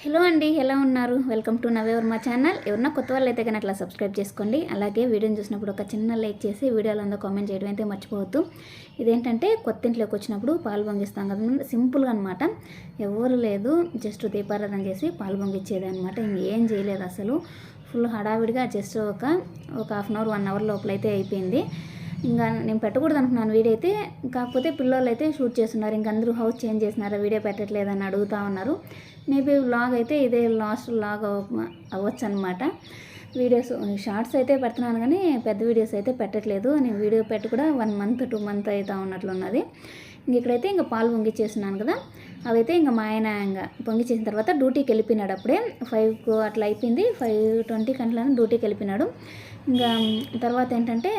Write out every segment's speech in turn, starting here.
Hello అండి ఎలా ఉన్నారు? వెల్కమ్ టు నవేవర్ మా ఛానల్. ఎవరన్నా కొత్త వాళ్ళు అయితే కానీ అట్లా సబ్స్క్రైబ్ చేసుకోండి. అలాగే వీడియోని చూసినప్పుడు ఒక చిన్న లైక్ చేసి వీడియోలో అంతా కామెంట్ చేయడం అయితే మర్చిపోవద్దు. ఇదేంటంటే కొత్త ఇంట్లోకి వచ్చినప్పుడు పాలు పొంగిస్తాం కదా సింపుల్గా అనమాట ఎవరు లేదు జస్ట్ దీపారాధన చేసి పాలు పొంగిచ్చేది అనమాట ఇంకేం చేయలేదు అసలు. ఫుల్ హడావిడిగా జస్ట్ ఒక ఒక half an hour one hour లోపల అయితే అయిపోయింది. ఇంకా నేను పెట్టకూడదు అనుకున్నాను వీడియో అయితే కాకపోతే పిల్లలు అయితే షూట్ చేస్తున్నారు. ఇంక అందరూ హౌస్ చేంజ్ చేసినారా వీడియో పెట్టట్లేదని అడుగుతా ఉన్నారు. మేబీ వ్లాగ్ అయితే ఇదే లాస్ట్ వ్లాగ్ అవ్వచ్చు అనమాట వీడియోస్ షార్ట్స్ అయితే పెడుతున్నాను కానీ పెద్ద వీడియోస్ అయితే పెట్టట్లేదు. నేను వీడియో పెట్టి కూడా వన్ మంత్ టూ మంత్ అవుతా ఉన్నట్లున్నది. ఇంక ఇక్కడైతే ఇంకా పాలు పొంగిచ్చేస్తున్నాను కదా. అవైతే ఇంకా మా ఆయన ఇంకా పొంగిచ్చేసిన తర్వాత డ్యూటీకి వెళ్ళిపోయినాడు అప్పుడే. ఫైవ్కు అట్లా అయిపోయింది. ఫైవ్ ట్వంటీ గంటలను డ్యూటీకి వెళ్ళిపోయినాడు. ఇంకా తర్వాత ఏంటంటే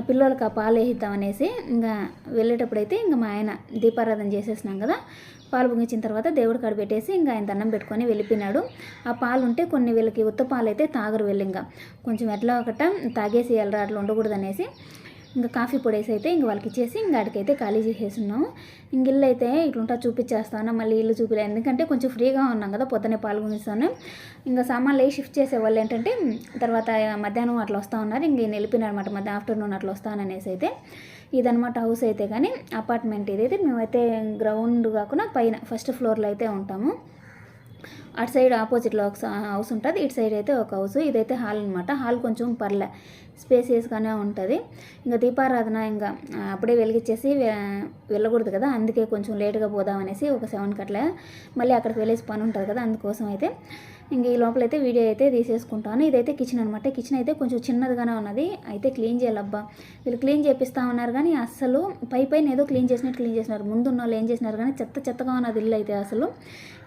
పిల్లలకి ఆ పాలు వేయిద్దాం అనేసి ఇంకా వెళ్ళేటప్పుడైతే ఇంకా మా ఆయన దీపారాధన చేసేసినాం కదా. పాలు పొంగించిన తర్వాత దేవుడి కాడ పెట్టేసి ఇంకా ఆయన దండం పెట్టుకొని వెళ్ళిపోయినాడు. ఆ పాలు ఉంటే కొన్ని వీళ్ళకి ఉత్త పాలు అయితే తాగరు వెళ్ళి ఇంకా. కొంచెం ఎట్లా ఒకట తాగేసి వెళ్ళరా అట్లా ఉండకూడదు అనేసి ఇంకా కాఫీ పొడేసి అయితే ఇంక వాళ్ళకి ఇచ్చేసి ఇంకా ఆడికైతే ఖాళీ చేసేసున్నాం ఇంక ఇల్లు అయితే ఇట్లుంటా చూపించేస్తాను మళ్ళీ ఇల్లు చూపిలే. ఎందుకంటే కొంచెం ఫ్రీగా ఉన్నాం కదా పొద్దునే పాల్గొనిస్తాను ఇంకా సామాన్లు వేసి షిఫ్ట్ చేసేవాళ్ళు ఏంటంటే తర్వాత మధ్యాహ్నం అట్లా వస్తూ ఉన్నారు. ఇంక ఈయన అనమాట మధ్య ఆఫ్టర్నూన్ అట్లా వస్తాననేసి అయితే. ఇదనమాట హౌస్ అయితే కానీ అపార్ట్మెంట్ ఇదైతే మేమైతే గ్రౌండ్ కాకుండా పైన ఫస్ట్ ఫ్లోర్లో అయితే ఉంటాము. అటు సైడ్ ఆపోజిట్లో ఒక హౌస్ ఉంటుంది ఇటు సైడ్ అయితే ఒక హౌస్. ఇదైతే హాల్ అనమాట హాల్ కొంచెం పర్లే. స్పేసియస్గానే ఉంటుంది. ఇంకా దీపారాధన ఇంకా అప్పుడే వెలిగించేసి వెళ్ళకూడదు కదా అందుకే కొంచెం లేట్గా పోదాం అనేసి ఒక సెవెన్కి అట్లా మళ్ళీ అక్కడికి వెళ్ళేసి పని ఉంటుంది కదా అందుకోసం అయితే ఇంక ఈ లోపలైతే వీడియో అయితే తీసేసుకుంటాను. ఇదైతే కిచెన్ అనమాట కిచెన్ అయితే కొంచెం చిన్నదిగానే ఉన్నది. అయితే క్లీన్ చేయాలబ్బా. వీళ్ళు క్లీన్ చేపిస్తా ఉన్నారు కానీ అసలు పై పైన ఏదో క్లీన్ చేసినట్టు క్లీన్ చేసినారు. ముందు ఉన్న వాళ్ళు ఏం చేసినారు కానీ చెత్త చెత్తగా ఉన్నది ఇల్లు అయితే అసలు.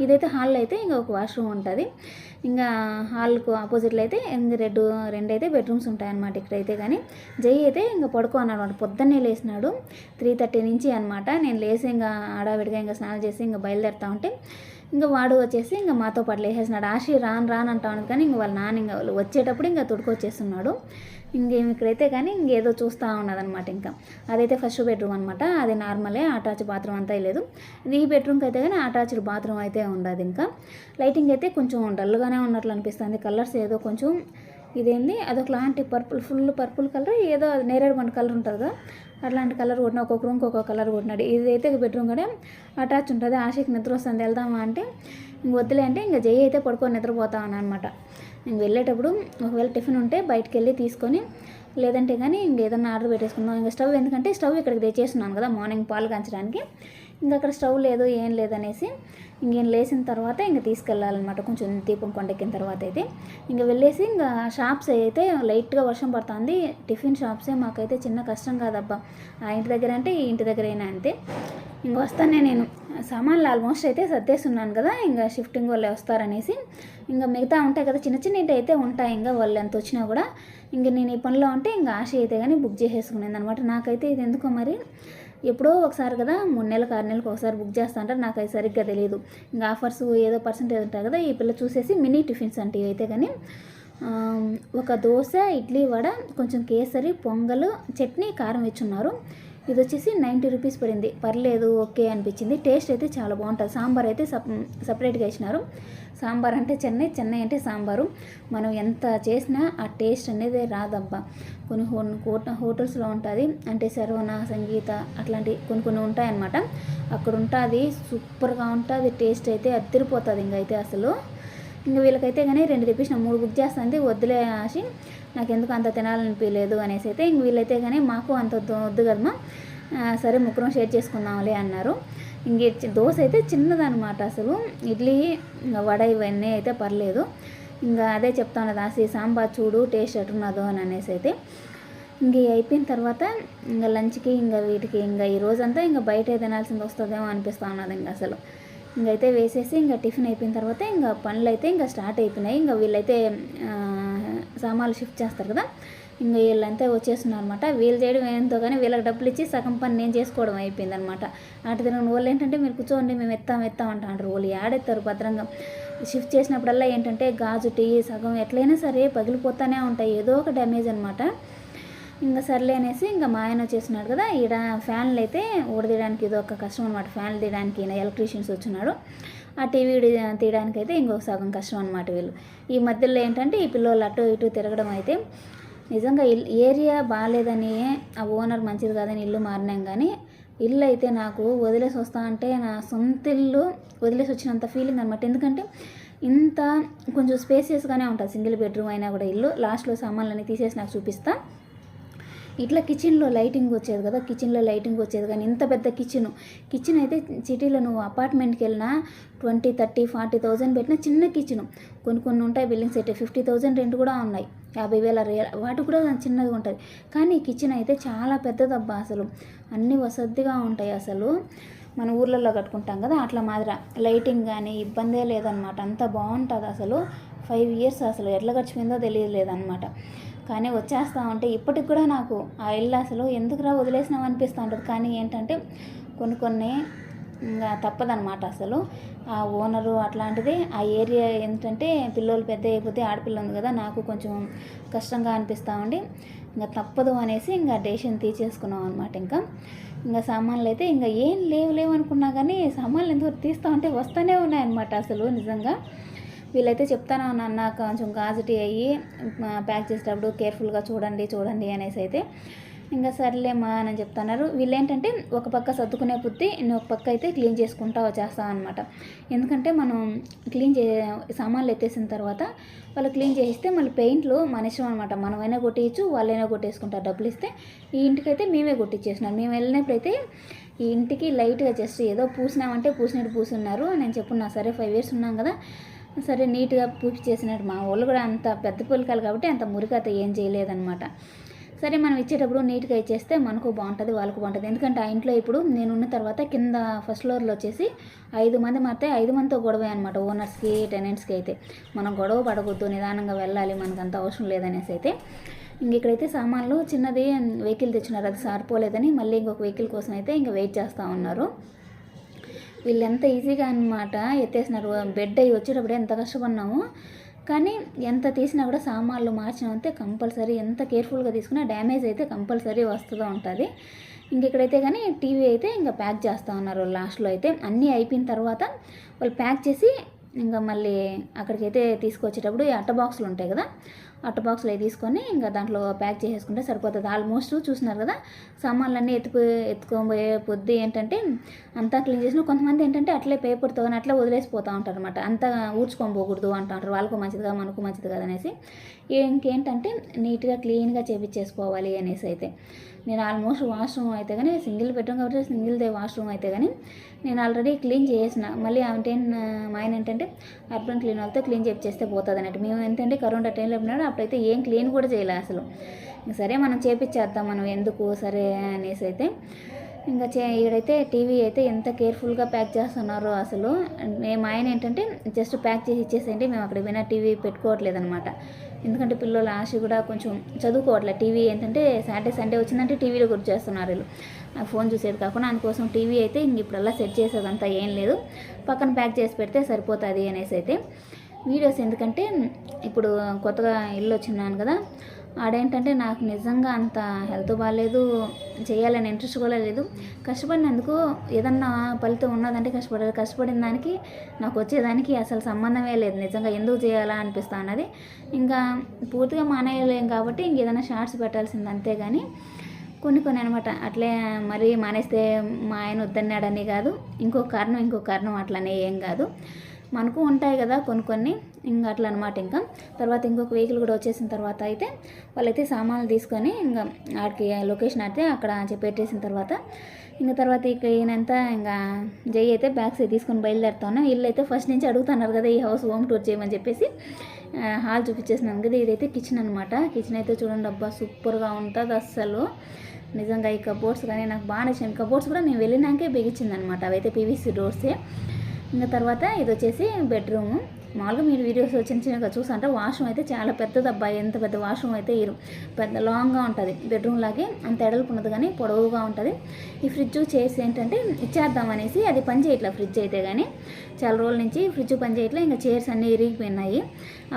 ఇదైతే హాల్లో అయితే ఇంకా ఒక వాష్రూమ్ ఉంటుంది. ఇంకా హాల్కు ఆపోజిట్లో అయితే ఇంక రెండు రెండు అయితే బెడ్రూమ్స్ ఉంటాయన్నమాట ఇక్కడైతే కానీ. జై అయితే ఇంకా పడుకో అన్నాడు. పొద్దున్నే లేచినాడు. త్రీ థర్టీ నుంచి అనమాట నేను లేసి ఇంకా ఆడావిడిగా ఇంకా స్నానం చేసి ఇంకా బయలుదేరుతా ఉంటే ఇంకా వాడు వచ్చేసి ఇంకా మాతో పాటు లేసేసినాడు ఆశి రాను రాను అంటాను కానీ ఇంక వాళ్ళ నాన్న ఇంకా వాళ్ళు వచ్చేటప్పుడు ఇంకా తొడుకొచ్చేస్తున్నాడు. ఇంకేమి ఇక్కడైతే కానీ ఇంకేదో చూస్తూ ఉన్నదనమాట ఇంకా. అదైతే ఫస్ట్ బెడ్రూమ్ అనమాట అది నార్మలే అటాచ్ బాత్రూమ్ అంతా లేదు. ఇది ఈ బెడ్రూమ్కి అయితే కానీ అటాచ్డ్ బాత్రూమ్ అయితే ఉండదు ఇంకా. లైటింగ్ అయితే కొంచెం డల్గానే ఉన్నట్లు అనిపిస్తుంది. కలర్స్ ఏదో కొంచెం ఇదేంది అదొక లాంటి పర్పుల్ ఫుల్ పర్పుల్ కలర్ ఏదో అది నేరేడు పండు కలర్ ఉంటుంది కదా. అట్లాంటి కలర్ కొట్టిన ఒక్కొక్క రూమ్కి ఒక్కొక్క కలర్ కొట్టినాడు. ఇదైతే బెడ్రూమ్ కూడా అటాచ్ ఉంటుంది. ఆశకి నిద్ర వస్తుంది. వెళ్దామా అంటే ఇంక వద్దులే అంటే ఇంకా జై అయితే పడుకొని నిద్రపోతామని అనమాట ఇంక వెళ్ళేటప్పుడు ఒకవేళ టిఫిన్ ఉంటే బయటికి వెళ్ళి తీసుకొని లేదంటే కానీ ఇంకేదన్నా ఆర్డర్ పెట్టేసుకుందాం. ఇంకా స్టవ్ ఎందుకంటే స్టవ్ ఇక్కడికి తెచ్చేస్తున్నాను కదా మార్నింగ్ పాలు కాంచడానికి. ఇంకా అక్కడ స్టవ్ లేదు ఏం లేదనేసి ఇంకేం లేచిన తర్వాత ఇంక తీసుకెళ్ళాలన్నమాట. కొంచెం దీపం కొండెక్కిన తర్వాత అయితే. ఇంకా వెళ్ళేసి ఇంకా షాప్స్ అయితే లైట్గా వర్షం పడుతుంది. టిఫిన్ షాప్సే మాకైతే చిన్న కష్టం కాదబ్బా. ఆ ఇంటి దగ్గర అంటే ఈ ఇంటి దగ్గర అయినా అంతే. ఇంక వస్తానే నేను. సామాన్లు ఆల్మోస్ట్ అయితే సర్దేస్తున్నాను కదా ఇంకా షిఫ్టింగ్ వాళ్ళు వస్తారనేసి. ఇంకా మిగతా ఉంటాయి కదా చిన్న చిన్న అయితే ఉంటాయి ఇంకా వాళ్ళు ఎంత వచ్చినా కూడా. ఇంక నేను ఈ పనిలో ఉంటే ఇంకా ఆశ అయితే కానీ బుక్ చేసేసుకునేది అనమాట నాకైతే ఇది ఎందుకో మరి ఎప్పుడో ఒకసారి కదా మూడు నెలలకు ఆరు నెలలకు ఒకసారి బుక్ చేస్తా అంటారు. నాకు అది సరిగ్గా తెలియదు ఇంకా ఆఫర్స్ ఏదో పర్సెంటేజ్ ఉంటాయి కదా ఈ పిల్ల చూసేసి మినీ టిఫిన్స్ అంటే అయితే కానీ ఒక దోశ ఇడ్లీ వడ కొంచెం కేసరి పొంగల్ చట్నీ కారం ఇచ్చున్నారు ఇది వచ్చేసి నైంటీ రూపీస్ పడింది. పర్లేదు ఓకే అనిపించింది. టేస్ట్ అయితే చాలా బాగుంటుంది. సాంబార్ అయితే సప్ సపరేట్గా ఇచ్చినారు. సాంబార్ అంటే చెన్నై చెన్నై అంటే సాంబారు. మనం ఎంత చేసినా ఆ టేస్ట్ అనేది రాదబ్బా. కొన్ని హో హోటల్స్లో ఉంటుంది. అంటే శరవణ సంగీత అట్లాంటి కొన్ని కొన్ని ఉంటాయన్నమాట. అక్కడ ఉంటుంది సూపర్గా ఉంటుంది టేస్ట్ అయితే అద్దరిపోతుంది ఇంకైతే అసలు. ఇంకా వీళ్ళకైతే కానీ రెండు తెప్పించిన మూడు బుక్ చేస్తుంది వద్దులే ఆశి. నాకు ఎందుకు అంత తినాలనిపించలేదు అనేసి అయితే ఇంక వీళ్ళైతే కానీ మాకు అంత వద్దు కదమ్మా. సరే ముగ్గురం షేర్ చేసుకుందాంలే అన్నారు. ఇంక దోశ అయితే చిన్నదనమాట అసలు. ఇడ్లీ ఇంకా వడ ఇవన్నీ అయితే పర్లేదు. ఇంకా అదే చెప్తాను దాసి సాంబార్ చూడు టేస్ట్ ఎట్టున్నదో అని అనేసి అయితే. ఇంక అయిపోయిన తర్వాత ఇంకా లంచ్కి ఇంకా వీటికి ఇంకా ఈ రోజంతా ఇంకా బయట తినాల్సింది వస్తుందేమో అనిపిస్తూ ఉన్నది ఇంకా అసలు. ఇంకైతే వేసేసి ఇంకా టిఫిన్ అయిపోయిన తర్వాత ఇంకా పనులు అయితే ఇంకా స్టార్ట్ అయిపోయినాయి. ఇంకా వీళ్ళైతే సామాన్లు షిఫ్ట్ చేస్తారు కదా. ఇంకా వీళ్ళంతా వచ్చేస్తున్నారు అనమాట వీళ్ళు చేయడం ఏంతో కానీ వీళ్ళకి డబ్బులు ఇచ్చి సగం పని నేను చేసుకోవడం అయిపోయింది అనమాట అటు తిరిగిన వాళ్ళు ఏంటంటే మీరు కూర్చోండి మేము ఎత్తాం ఎత్తాం అంటారు. వాళ్ళు ఏడెత్తారు భద్రంగా. షిఫ్ట్ చేసినప్పుడల్లా ఏంటంటే గాజు టీ సగం ఎట్లయినా సరే పగిలిపోతానే ఉంటాయి. ఏదో ఒక డ్యామేజ్ అనమాట ఇంకా సర్లే అనేసి ఇంకా మా ఆయన వచ్చేసినాడు కదా. ఈడ ఫ్యాన్లు అయితే ఊడదీయడానికి ఇది ఒక కష్టం అనమాట ఫ్యాన్లు తీయడానికి ఈయన ఎలక్ట్రీషియన్స్ వచ్చినాడు ఆ టీవీ తీయడానికి అయితే ఇంకొక సగం కష్టం అనమాట వీళ్ళు. ఈ మధ్యలో ఏంటంటే ఈ పిల్లలు అటు ఇటు తిరగడం అయితే నిజంగా ఏరియా బాగాలేదని ఆ ఓనర్ మంచిది కాదని ఇల్లు మారినాం కానీ ఇల్లు అయితే నాకు వదిలేసి వస్తా అంటే నా సొంత ఇల్లు వదిలేసి వచ్చినంత ఫీలింగ్ అనమాట ఎందుకంటే ఇంత కొంచెం స్పేసియస్గానే ఉంటుంది సింగిల్ బెడ్రూమ్ అయినా కూడా ఇల్లు. లాస్ట్లో సామాన్లన్నీ తీసేసి నాకు చూపిస్తా. ఇట్లా కిచెన్లో లైటింగ్ వచ్చేది కదా కిచెన్లో లైటింగ్ వచ్చేది కానీ ఇంత పెద్ద కిచెన్. కిచెన్ అయితే సిటీలో నువ్వు అపార్ట్మెంట్కి వెళ్ళినా ట్వంటీ థర్టీ ఫార్టీ థౌజండ్ పెట్టిన చిన్న కిచెన్. కొన్ని కొన్ని ఉంటాయి బిల్డింగ్స్ అయితే ఫిఫ్టీ థౌజండ్ రెంట్ కూడా ఉన్నాయి. యాభై వేల రే వాటి కూడా చిన్నది ఉంటుంది. కానీ కిచెన్ అయితే చాలా పెద్దదబ్బా అసలు. అన్నీ వసతిగా ఉంటాయి అసలు. మన ఊర్లలో కట్టుకుంటాం కదా అట్లా మాదిర. లైటింగ్ కానీ ఇబ్బందే లేదనమాట అంత బాగుంటుంది అసలు. ఫైవ్ ఇయర్స్ అసలు ఎట్లా గడిచిపోయిందో తెలియలేదన్నమాట. కానీ వచ్చేస్తా ఉంటే ఇప్పటికి కూడా నాకు ఆ ఇల్లు అసలు ఎందుకురా వదిలేసినాం అనిపిస్తూ ఉంటుంది. కానీ ఏంటంటే కొన్ని కొన్ని ఇంకా తప్పదనమాట అసలు. ఆ ఓనరు అట్లాంటిది ఆ ఏరియా ఏంటంటే పిల్లలు పెద్ద అయిపోతే ఆడపిల్ల ఉంది కదా నాకు కొంచెం కష్టంగా అనిపిస్తూ ఉండి ఇంకా తప్పదు అనేసి ఇంకా డెసిషన్ తీసేసుకున్నాం అనమాట ఇంకా. ఇంకా సామాన్లు అయితే ఇంకా ఏం లేవు లేవు అనుకున్నా కానీ సామాన్లు ఎందుకు తీస్తూ ఉంటే వస్తూనే ఉన్నాయన్నమాట అసలు నిజంగా. వీళ్ళైతే చెప్తాను నాన్న కొంచెం గాజుటి అయ్యి ప్యాక్ చేసేటప్పుడు కేర్ఫుల్గా చూడండి చూడండి అనేసి అయితే ఇంకా సర్లేమా అని చెప్తున్నారు. వీళ్ళు ఏంటంటే ఒక పక్క సర్దుకునే బుద్ధి ఇంకొక పక్క అయితే క్లీన్ చేసుకుంటా వచ్చేస్తాం అనమాట ఎందుకంటే మనం క్లీన్ చే సామాన్లు ఎత్తేసిన తర్వాత వాళ్ళు క్లీన్ చేస్తే మళ్ళీ పెయింట్లు మన ఇష్టం అనమాట మనమైనా కొట్టించు వాళ్ళైనా కొట్టేసుకుంటారు. డబ్బులు ఇస్తే ఈ ఇంటికైతే మేమే కొట్టించేసినారు మేము వెళ్ళినప్పుడైతే ఈ ఇంటికి లైట్గా జస్ట్ ఏదో పూసినామంటే పూసినట్టు పూసున్నారు. నేను చెప్పున్నా సరే ఫైవ్ ఇయర్స్ ఉన్నాం కదా సరే నీట్గా పూర్తి చేసినట్టు మా వాళ్ళు కూడా అంత పెద్ద పులికాలు కాబట్టి అంత మురికత ఏం చేయలేదన్నమాట. సరే మనం ఇచ్చేటప్పుడు నీట్గా ఇచ్చేస్తే మనకు బాగుంటుంది వాళ్ళకు బాగుంటుంది. ఎందుకంటే ఆ ఇంట్లో ఇప్పుడు నేను ఉన్న తర్వాత కింద ఫస్ట్ ఫ్లోర్లో వచ్చేసి ఐదు మంది మాత్రమే ఐదు మందితో గొడవే అనమాట ఓనర్స్కి టెనెంట్స్కి అయితే. మనం గొడవ పడకూడదు నిదానంగా వెళ్ళాలి మనకు అంత అవసరం లేదనేసి అయితే. ఇంక ఇక్కడైతే సామాన్లు చిన్నది వెహికల్ తెచ్చినారు అది సరిపోలేదని మళ్ళీ ఇంకొక వెహికల్ కోసం అయితే ఇంకా వెయిట్ చేస్తూ ఉన్నారు. వీళ్ళు ఎంత ఈజీగా అనమాట ఎత్తేసినారు. బెడ్ అయ్యి వచ్చేటప్పుడు ఎంత కష్టపడినాము. కానీ ఎంత తీసినా కూడా సామాన్లు మార్చినంతే కంపల్సరీ ఎంత కేర్ఫుల్గా తీసుకున్నా డ్యామేజ్ అయితే కంపల్సరీ వస్తూ ఉంటుంది. ఇంకెక్కడైతే కానీ టీవీ అయితే ఇంకా ప్యాక్ చేస్తూ ఉన్నారు లాస్ట్లో అయితే. అన్నీ అయిపోయిన తర్వాత వాళ్ళు ప్యాక్ చేసి ఇంకా మళ్ళీ అక్కడికైతే తీసుకొచ్చేటప్పుడు అట్ట బాక్సులు ఉంటాయి కదా అట్ట బాక్స్లో తీసుకొని ఇంకా దాంట్లో ప్యాక్ చేసేసుకుంటే సరిపోతుంది. ఆల్మోస్ట్ చూసినారు కదా సామాన్లన్నీ ఎత్తుకు ఎత్తుకోబోయే పొద్దు ఏంటంటే అంతా క్లీన్ చేసిన కొంతమంది ఏంటంటే అట్లే పేపర్తో కానీ అట్లే వదిలేసిపోతూ ఉంటారు అనమాట అంతా ఊడ్చుకొని పోకూడదు అంటారు వాళ్ళకు మంచిది కాదు మనకు మంచిది కాదు అనేసి. ఇంకేంటంటే నీట్గా క్లీన్గా చేపించేసుకోవాలి అనేసి అయితే. నేను ఆల్మోస్ట్ వాష్రూమ్ అయితే కానీ సింగిల్ పెట్టాం కాబట్టి సింగిల్దే వాష్రూమ్ అయితే కానీ నేను ఆల్రెడీ క్లీన్ చేసిన. మళ్ళీ అంటే మా ఆయన ఏంటంటే అర్బన్ క్లీన్ వాళ్ళతో క్లీన్ చేస్తే పోతుంది అన్నట్టు మేము ఏంటంటే కరోనా టైంలో ఉన్నాడు అప్పుడైతే ఏం క్లీన్ కూడా చేయలే అసలు. సరే మనం చేపించేద్దాం మనం ఎందుకు సరే అనేసి అయితే ఇంకా చే ఇక్కడైతే టీవీ అయితే ఎంత కేర్ఫుల్గా ప్యాక్ చేస్తున్నారో అసలు. మేము ఆయన ఏంటంటే జస్ట్ ప్యాక్ చేసి ఇచ్చేసేయండి మేము అక్కడ పోయినా టీవీ పెట్టుకోవట్లేదు అనమాట ఎందుకంటే పిల్లల ఆశ కూడా కొంచెం చదువుకోవట్లేదు టీవీ ఏంటంటే సాటర్డే సండే వచ్చిందంటే టీవీలో గుర్తు చేస్తున్నారు వీళ్ళు. ఫోన్ చూసేది కాకుండా అందుకోసం టీవీ అయితే ఇంక ఇప్పుడల్లా సెట్ చేసేదంతా ఏం లేదు. పక్కన ప్యాక్ చేసి పెడితే సరిపోతుంది అనేసి అయితే. వీడియోస్ ఎందుకంటే ఇప్పుడు కొత్తగా ఇల్లు వచ్చినాను కదా ఆడేంటంటే నాకు నిజంగా అంత హెల్త్ బాగాలేదు చేయాలని ఇంట్రెస్ట్ కూడా లేదు. కష్టపడినందుకు ఏదన్నా ఫలితం ఉన్నదంటే కష్టపడాలి కష్టపడిన దానికి నాకు వచ్చేదానికి అసలు సంబంధమే లేదు. నిజంగా ఎందుకు చేయాలా అనిపిస్తా అన్నది. ఇంకా పూర్తిగా మానేయలేం కాబట్టి ఇంక ఏదైనా షార్ట్స్ పెట్టాల్సింది అంతే కానీ కొన్ని కొన్ని అనమాట. అట్లే మరీ మానేస్తే మా ఆయన వద్దన్నాడని కాదు. ఇంకో కారణం ఇంకో కారణం అట్లనే ఏం కాదు. మనకు ఉంటాయి కదా కొన్ని కొన్ని ఇంకా అట్లా అనమాట ఇంకా. తర్వాత ఇంకొక వెహికల్ కూడా వచ్చేసిన తర్వాత అయితే వాళ్ళైతే సామాన్లు తీసుకొని ఇంకా ఆడికి లొకేషన్ అయితే అక్కడ పెట్టేసిన తర్వాత ఇంకా తర్వాత ఇక ఈయనంతా ఇంకా జై అయితే బ్యాగ్స్ తీసుకొని బయలుదేరుతాను. ఇల్లు అయితే ఫస్ట్ నుంచి అడుగుతున్నారు కదా ఈ హౌస్ హోమ్ టూర్ చేయమని చెప్పేసి హాల్ చూపించేసినాను కదా. ఇదైతే కిచెన్ అనమాట కిచెన్ అయితే చూడండి అబ్బా సూపర్గా ఉంటుంది అస్సలు. నిజంగా ఈ కబోర్డ్స్ కానీ నాకు బాగా నచ్చింది కబోర్డ్స్ కూడా మేము వెళ్ళినాకే బిగించింది అనమాట అవైతే పీవీసీ డోర్సే ఇంకా తర్వాత ఇది వచ్చేసి బెడ్రూమ్ మామూలుగా మీరు వీడియోస్ చిన్న చిన్నగా చూసారంటే వాష్రూమ్ అయితే చాలా పెద్దది అబ్బాయి ఎంత పెద్ద వాష్రూమ్ అయితే ఇరు పెద్ద లాంగ్గా ఉంటుంది. బెడ్రూమ్ లాగే అంత ఎడల్పు ఉన్నది కానీ పొడవుగా ఉంటుంది. ఈ ఫ్రిడ్జ్ చేసి ఏంటంటే ఇచ్చేద్దాం అనేసి అది పని చేయట్లే ఫ్రిడ్జ్ అయితే కానీ చాలా రోజుల నుంచి ఫ్రిడ్జ్ పని చేయట్లే ఇంకా చైర్స్ అన్నీ ఇరిగిపోయినాయి.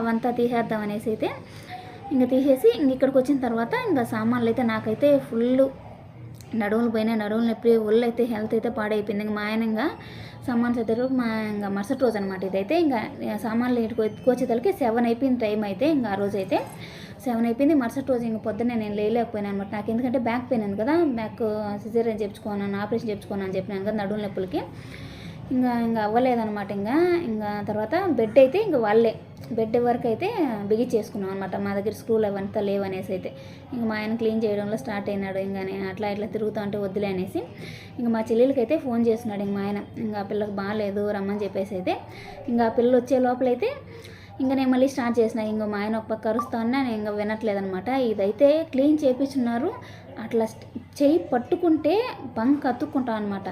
అవంతా తీసేద్దాం అనేసి అయితే ఇంకా తీసేసి ఇంక ఇక్కడికి వచ్చిన తర్వాత ఇంకా సామాన్లు అయితే నాకైతే ఫుల్ నడువులు పోయినా నడువులు నొప్పి ఒళ్ళు అయితే హెల్త్ అయితే పాడైపోయింది. ఇంకా మా ఆయన ఇంకా సామాన్లు ఎత్తేటప్పుడు రోజు మా ఇంకా మరుసటి రోజు అనమాట ఇదైతే. ఇంకా సామాన్లు ఇంటికి ఎత్తుకొచ్చేతలకి సెవెన్ అయిపోయింది టైం అయితే ఇంకా ఆ రోజు అయితే సెవెన్ అయిపోయింది. మరుసటి రోజు ఇంక పొద్దున్నే నేను లేలేకపోయాను అనమాట నాకు ఎందుకంటే బ్యాక్ పెయిన్ ఉంది కదా బ్యాక్ సిజరీన్ చెప్పుకోనాను ఆపరేషన్ చెప్పుకోను అని చెప్పినాను కదా నడువుల నొప్పులకి. ఇంకా ఇంకా అవ్వలేదనమాట ఇంకా. ఇంకా తర్వాత బెడ్ అయితే ఇంకా వాళ్ళే. బెడ్ వరకు అయితే బిగించేసుకున్నాం అనమాట మా దగ్గర స్క్రూలు అవంతా లేవనేసి అయితే. ఇంకా మా ఆయన క్లీన్ చేయడంలో స్టార్ట్ అయినాడు. ఇంకా అట్లా ఇట్లా తిరుగుతూ ఉంటే వద్దులే అనేసి ఇంక మా చెల్లెలకి అయితే ఫోన్ చేస్తున్నాడు ఇంక మా ఆయన. ఇంకా ఆ పిల్లకి బాగాలేదు రమ్మని చెప్పేసి అయితే. ఇంకా ఆ పిల్లలు వచ్చే లోపలైతే ఇంకా నేను మళ్ళీ స్టార్ట్ చేసిన. ఇంకో మా ఆయన ఒక పక్క అరుస్తా ఉన్నా నేను ఇంకా వినట్లేదనమాట ఇదైతే క్లీన్ చేపించున్నారు అట్లా చేయి పట్టుకుంటే బంక్ అతుక్కుంటాం అనమాట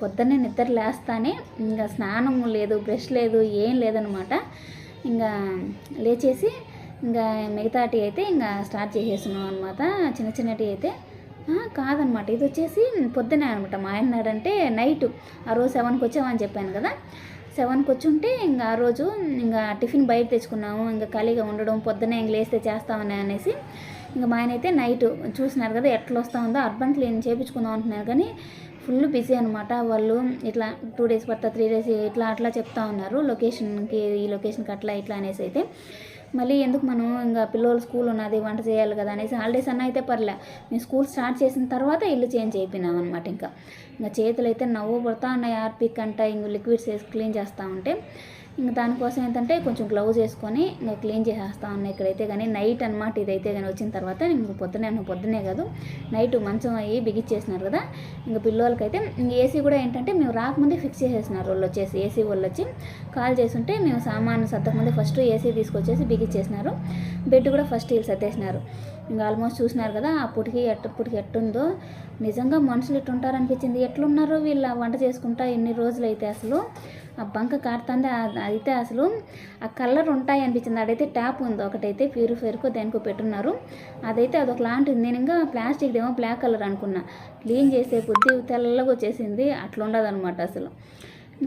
పొద్దున్నే నిద్ర లేస్తానే ఇంకా స్నానం లేదు బ్రష్ లేదు ఏం లేదనమాట ఇంకా లేచేసి ఇంకా మిగతాటి అయితే ఇంకా స్టార్ట్ చేసేస్తున్నాం అనమాట చిన్న చిన్నటి అయితే. కాదనమాట ఇది వచ్చేసి పొద్దునే అనమాట మా ఆయన్నాడంటే నైట్. ఆ రోజు సెవెన్కి వచ్చామని చెప్పాను కదా. సెవెన్కి వచ్చి ఉంటే ఇంకా ఆ రోజు ఇంకా టిఫిన్ బయట తెచ్చుకున్నాము. ఇంకా ఖాళీగా ఉండడం పొద్దున్నే ఇంక లేస్తే చేస్తామని అనేసి ఇంకా మా ఆయన అయితే నైట్ చూసినారు కదా ఎట్లా వస్తా ఉందో అర్బన్ క్లీన్ చేయించుకుందాం అంటున్నారు. కానీ ఫుల్ బిజీ అనమాట వాళ్ళు ఇట్లా టూ డేస్ పడతా త్రీ డేస్ ఇట్లా అట్లా చెప్తా ఉన్నారు. లొకేషన్కి ఈ లొకేషన్కి అట్లా ఇట్లా అనేసి అయితే. మళ్ళీ ఎందుకు మనం ఇంకా పిల్లలు స్కూల్ ఉన్నది వంట చేయాలి కదా అనేసి హాలిడేస్ అన్న అయితే పర్లే. మేము స్కూల్ స్టార్ట్ చేసిన తర్వాత ఇల్లు చేంజ్ అయిపోయినాం అనమాట ఇంకా. ఇంకా చేతులు అయితే నవ్వు పడతా ఉన్నాయి. ఆర్పిక్ అంట ఇంక లిక్విడ్స్ వేసి క్లీన్ చేస్తూ ఉంటే. ఇంకా దానికోసం ఏంటంటే కొంచెం గ్లౌజ్ వేసుకొని ఇంకా క్లీన్ చేసేస్తా ఉన్నాయి ఇక్కడైతే కానీ నైట్ అనమాట ఇదైతే కానీ వచ్చిన తర్వాత ఇంక పొద్దునే పొద్దునే కాదు నైట్ మంచం అయ్యి బిగించేసినారు కదా. ఇంకా పిల్లలకైతే ఇంకా ఏసీ కూడా ఏంటంటే మేము రాకముందే ఫిక్స్ చేసేసినారు వాళ్ళు వచ్చేసి ఏసీ వాళ్ళు వచ్చి కాల్ చేస్తుంటే మేము సామాను సర్దకముందే ఫస్ట్ ఏసీ తీసుకొచ్చేసి బిగించేసినారు. బెడ్ కూడా ఫస్ట్ వీళ్ళు సర్దేసినారు. ఇంకా ఆల్మోస్ట్ చూసినారు కదా అప్పటికి ఎట్టప్పటికి ఎట్టుందో. నిజంగా మనుషులు ఎట్టుంటారు అనిపించింది. ఎట్లున్నారో వీళ్ళు వంట చేసుకుంటా ఎన్ని రోజులు అయితే అసలు. ఆ బంక కాడుతుంది అయితే అసలు ఆ కలర్ ఉంటాయి అనిపించింది. అదైతే ట్యాప్ ఉంది. ఒకటైతే ప్యూరిఫైర్కో దేనికో పెట్టున్నారు. అదైతే అదొక లాంటి నేను ఇంకా ప్లాస్టిక్ ఏమో బ్లాక్ కలర్ అనుకున్నా. క్లీన్ చేసే కొద్దీ తెల్లగా వచ్చేసింది. అట్లా ఉండదు అనమాట అసలు.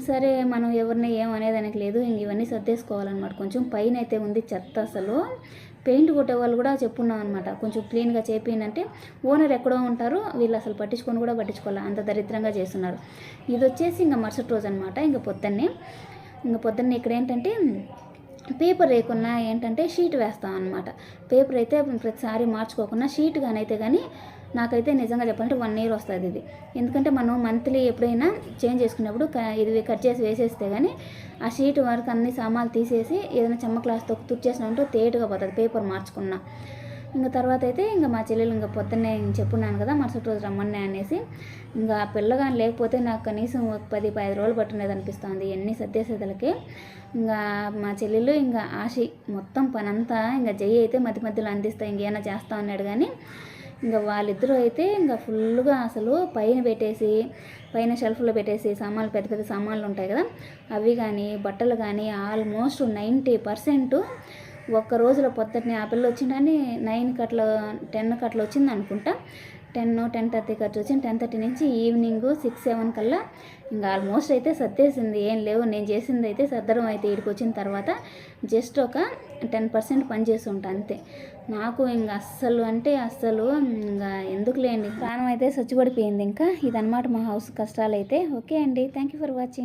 సరే మనం ఎవరిని ఏమనేదానికి లేదు ఇంక ఇవన్నీ సర్దేసుకోవాలన్నమాట. కొంచెం పైన అయితే ఉంది చెత్త అసలు. పెయింట్ కొట్టే వాళ్ళు కూడా చెప్పున్నాం అనమాట కొంచెం క్లీన్గా చేపినంటే ఓనర్ ఎక్కడో ఉంటారు వీళ్ళు అసలు పట్టించుకొని కూడా పట్టించుకోవాలి? అంత దరిద్రంగా చేస్తున్నారు. ఇది వచ్చేసి ఇంకా మరుసటి రోజు అనమాట ఇంకా పొద్దున్నే. ఇంకా పొద్దున్నే ఇక్కడ ఏంటంటే పేపర్ లేకున్నా ఏంటంటే షీట్ వేస్తాం అనమాట పేపర్ అయితే ప్రతిసారి మార్చుకోకుండా షీట్ కానైతే కానీ నాకైతే నిజంగా చెప్పాలంటే వన్ ఇయర్ వస్తుంది ఇది. ఎందుకంటే మనం మంత్లీ ఎప్పుడైనా చేంజ్ చేసుకున్నప్పుడు ఇది కట్ చేసి వేసేస్తే కానీ ఆ షీట్ వరకు అన్ని సామాన్లు తీసేసి ఏదైనా చెమ్మ క్లాస్తో తుడిచేసినట్టు తేటుగా పోతుంది పేపర్ మార్చుకున్నా. ఇంకా తర్వాత అయితే ఇంకా మా చెల్లెలు ఇంకా పొద్దున్నే చెప్పున్నాను కదా మరుసటి రోజు రమ్మన్నా అనేసి ఇంకా పిల్లగాని లేకపోతే నాకు కనీసం ఒక పది పది రోజులు పట్టునేది అనిపిస్తుంది. ఎన్ని సత్యసతలకి ఇంకా మా చెల్లెలు ఇంకా ఆశి మొత్తం పనంతా ఇంకా జై అయితే మధ్య మధ్యలో అందిస్తాయి ఇంకేమైనా చేస్తా ఉన్నాడు కానీ ఇంకా వాళ్ళిద్దరూ అయితే ఇంకా ఫుల్గా అసలు పైన పెట్టేసి పైన షెల్ఫ్లో పెట్టేసి సామాన్లు పెద్ద పెద్ద సామాన్లు ఉంటాయి కదా అవి కానీ బట్టలు కానీ ఆల్మోస్ట్ నైంటీ పర్సెంట్ ఒక్క రోజులో పొద్దున్నే ఆ పిల్ల వచ్చిందని నైన్ కట్ల టెన్ కట్ల వచ్చింది అనుకుంటా టెన్ టెన్ థర్టీకి అట్లా వచ్చింది టెన్ థర్టీ నుంచి ఈవినింగ్ సిక్స్ సెవెన్ కల్లా ఇంకా ఆల్మోస్ట్ అయితే సర్దేసింది. ఏం లేవు నేను చేసింది అయితే సర్దడం అయితే ఇక్కడికి వచ్చిన తర్వాత జస్ట్ ఒక టెన్ పర్సెంట్ పని చేసి ఉంటా అంతే. నాకు ఇంకా అస్సలు అంటే అస్సలు ఇంకా ఎందుకు లేండి ప్రాణం అయితే స్వచ్ఛపడిపోయింది ఇంకా. ఇదనమాట మా హౌస్ కష్టాలు అయితే ఓకే అండి. Thank you for watching.